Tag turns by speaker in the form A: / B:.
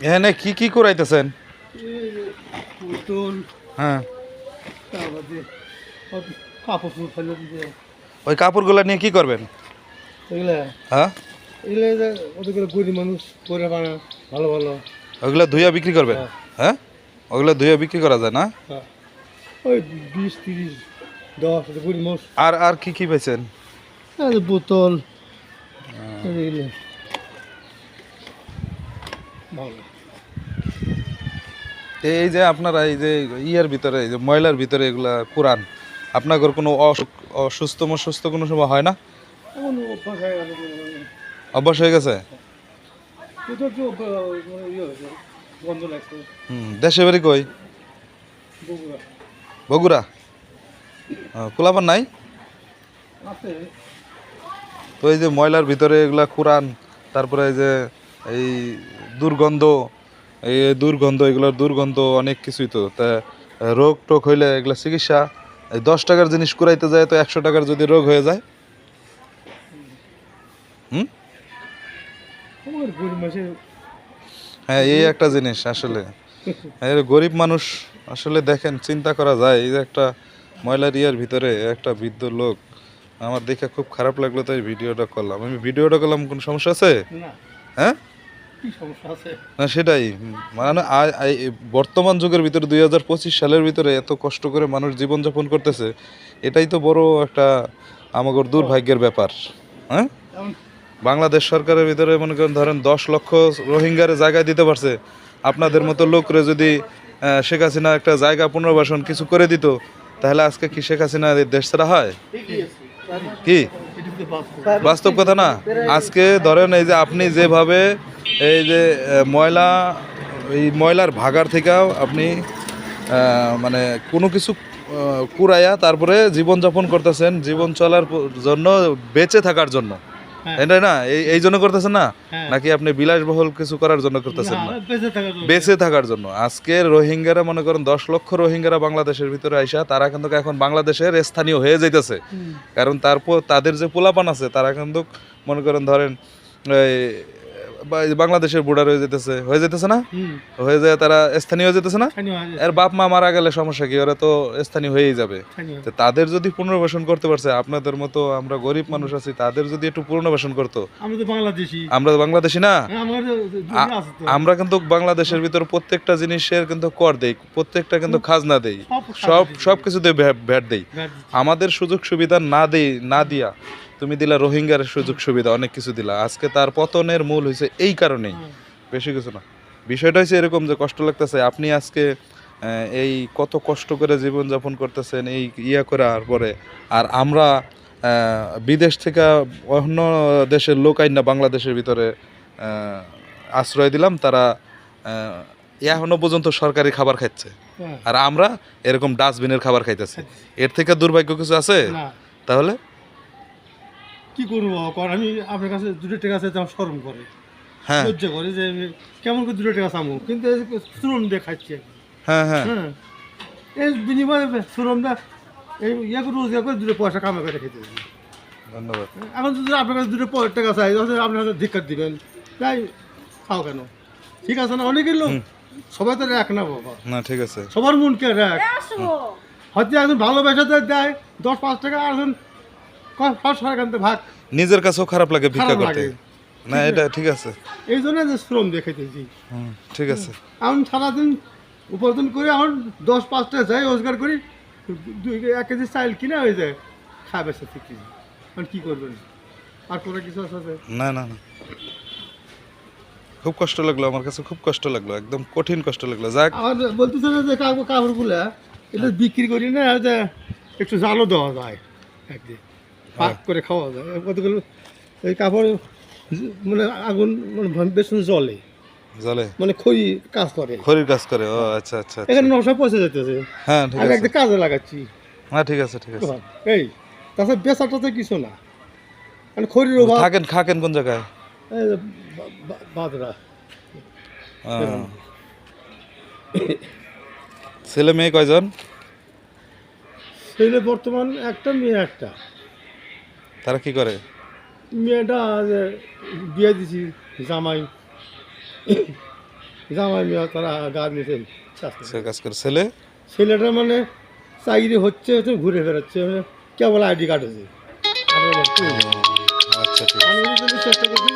A: এখানে কি কি করাইতেছেন হ্যাঁ। ওই কাপড়গুলো নিয়ে কি করবেন? হ্যাঁ? ওগুলো ধুইয়া বিক্রি করবেন?
B: হ্যাঁ।
A: হ্যাঁ? ওগুলো ধুইয়া বিক্রি করা যায় না?
B: হ্যাঁ। ওই বিশ তিরিশ দশ গরিব মানুষ।
A: আর আর কি কি পাইছেন?
B: বোতল। এগুলো। ভালো।
A: এই যে আপনারা এই যে ইয়ের ভিতরে এই যে ময়লার ভিতরে এগুলা কোরআন আপনাদের কোনো অসুখ- অসুস্থ মসুস্থ কোনো সময় হয় না?
B: অভ্যাস হয়ে
A: গেছে।
B: ইয়ে
A: দেশে বাড়ি কই?
B: বগুড়া।
A: বগুড়া? কোলাপান নাই? তো এই যে ময়লার ভিতরে এগুলা কোরআন তারপরে এই যে এই দুর্গন্ধ এই দুর্গন্ধ এগুলোর দুর্গন্ধ অনেক কিছুই তো। তা রোগ টোগ হইলে এগুলো চিকিৎসা এই দশ টাকার জিনিস কুড়াইতে যায় তো একশো টাকার যদি রোগ হয়ে যায়? হুম? হ্যাঁ এই একটা জিনিস আসলে। গরিব মানুষ আসলে দেখেন চিন্তা করা যায় এই যে একটা ময়লার ইয়ার ভিতরে একটা বৃদ্ধ লোক আমার দেখে খুব খারাপ লাগল তাই ভিডিওটা করলাম। আমি ভিডিওটা করলাম কোনো সমস্যা আছে? হ্যাঁ? না সেটাই। মানে বর্তমান যুগের ভিতরে দুই হাজার পঁচিশ সালের ভিতরে এত কষ্ট করে মানুষ জীবনযাপন করতেছে এটাই তো বড় একটা আমাগর দুর্ভাগ্যের ব্যাপার হ্যাঁ? বাংলাদেশ সরকারের ভিতরে মনে করেন ধরেন দশ লক্ষ রোহিঙ্গারে জায়গায় দিতে পারছে আপনাদের মতো লোকরে যদি শেখ হাসিনা একটা জায়গা পুনর্বাসন কিছু করে দিত তাহলে আজকে কি শেখ হাসিনা দেশ ছাড়া হয়? কি?
B: বাস্তব
A: কথা না? আজকে ধরেন এই যে আপনি যেভাবে এই যে ময়লা এই ময়লার ভাগার থেকেও আপনি মানে কোনো কিছু কুড়াইয়া তারপরে জীবনযাপন করতেছেন জীবন চলার জন্য বেঁচে থাকার জন্য।
B: হ্যাঁ।
A: না? এই এই জন্য করতেছেন না?
B: হ্যাঁ।
A: নাকি আপনি বিলাসবহুল কিছু করার জন্য করতেছেন না
B: বেঁচে থাকার জন্য।
A: আজকে রোহিঙ্গারা মনে করেন দশ লক্ষ রোহিঙ্গারা বাংলাদেশের ভিতরে আইসা তারা কিন্তু এখন বাংলাদেশের স্থানীয় হয়ে যাইতেছে। কারণ তারপর তাদের যে পোলাপান আছে তারা কিন্তু মনে করেন ধরেন এই বাংলাদেশের বর্ডার হয়ে যেতেছে হয়ে যেতেছে না? হয়ে যায় তারা স্থানীয় হয়ে যেতেছে না? এর বাপ মা মারা গেলে সমস্যা কি? ওরা তো স্থানীয় হয়েই যাবে। তাদের যদি পুনর্বাসন করতে পারছে আপনাদের মতো আমরা গরিব মানুষ আছি তাদের যদি একটু পুনর্বাসন করতো?
B: আমরা তো বাংলাদেশি।
A: না?
B: হ্যাঁ, আমার
A: কিন্তু বাংলাদেশের ভিতর প্রত্যেকটা জিনিসের কিন্তু কর দেই প্রত্যেকটা কিন্তু খাজনা দেই
B: সব
A: সব কিছুতে ভ্যাট দেই। আমাদের সুযোগ সুবিধা না দেই না দিয়া তুমি দিলা রোহিঙ্গার সুযোগ সুবিধা অনেক কিছু দিলা। আজকে তার পতনের মূল হয়েছে এই কারণেই। বেশি কিছু না। বিষয়টা হচ্ছে এরকম যে কষ্ট লাগতেছে আপনি আজকে এই কত কষ্ট করে জীবনযাপন করতেছেন এই ইয়া করার পরে। আর আমরা বিদেশ থেকে অন্য দেশের লোক আইন না বাংলাদেশের ভিতরে আশ্রয় দিলাম তারা এখনও পর্যন্ত সরকারি খাবার খাচ্ছে আর আমরা এরকম ডাস্টবিনের খাবার খাইতেছি। এর থেকে দুর্ভাগ্য কিছু আছে? তাহলে?
B: কি করব? কারণ আমি আপনার কাছে দুটো টাকা আছে আমার শরম করে।
A: হ্যাঁ।
B: লজ্জা করে যে আমি কেমন করে দুটো টাকা চামো? কিন্তু এই শ্রম দিয়ে খাচ্ছি
A: হ্যাঁ হ্যাঁ।
B: হ্যাঁ। এই বিনিময়ে শ্রমটা এই ইয়ে করে রোজগার করে দুটো পয়সা কামা করে খেতে।
A: ধন্যবাদ।
B: এখন যদি আপনার কাছে দুটো টাকা চাই তাহলে আপনার কাছে ধিক্কার দিবেন। তাই খাও কেন? ঠিক আছে না? অনেকের লোক সবাই তো রাখ না বাবা।
A: না ঠিক আছে।
B: সবার মনকে রাখ হয়তো একজন ভালোবাসা দেয় দশ পাঁচ টাকা আর ক- ভাগ।
A: নিজের কাছেও খারাপ লাগে ভিক্ষা করতে। না এটা ঠিক আছে।
B: এই জন্য যে শ্রম দেখাইতেছি।
A: হুম, ঠিক আছে।
B: এখন সারাদিন উপার্জন করে এখন দশ পাঁচটা যাই রোজগার করি দুই এক কেজি চাইল কিনা হয়ে যায় খাবে সে ঠিক কিছু এখন কী করবেন? আর কোনো কিছু আছে?
A: না না না। খুব কষ্ট লাগল আমার কাছে খুব কষ্ট লাগল একদম কঠিন কষ্ট লাগল। যাক।
B: আমার বলতেছে যে কাপড় কাপড়গুলা এটা বিক্রি করি না যে একটু জালও দেওয়া যায়। একদিন পাক করে খাওয়া যায়। কতগুলো এই কাপড় মানে আগুন মানে বেশন জলে
A: জলে
B: মানে খড়ি কাজ করে।
A: খড়ির কাজ করে ও আচ্ছা আচ্ছা আচ্ছা।
B: এখানে নশা পয়সা যেতেছে।
A: হ্যাঁ ঠিক আছে।
B: একটা কাজে লাগাচ্ছি।
A: হ্যাঁ ঠিক আছে ঠিক আছে।
B: এই তাছাড়া বেচাটাতে কিছু না। মানে খড়ির অভাব।
A: থাকেন খাকেন কোন জায়গায়?
B: বাদরা।
A: ছেলে মেয়ে কয়জন?
B: ছেলে বর্তমান একটা মেয়ে একটা।
A: তারা কি করে?
B: মেয়েটা যে বিয়ে দিছি জামাই। জামাই মেয়ে তারা গা নিতে কাজ করে।
A: ছেলে?
B: ছেলেটা মানে চাকরি হচ্ছে তো ঘুরে বেড়াচ্ছে মানে কেবল আইডি কার্ড আছে।
A: আচ্ছা
B: চেষ্টা করছি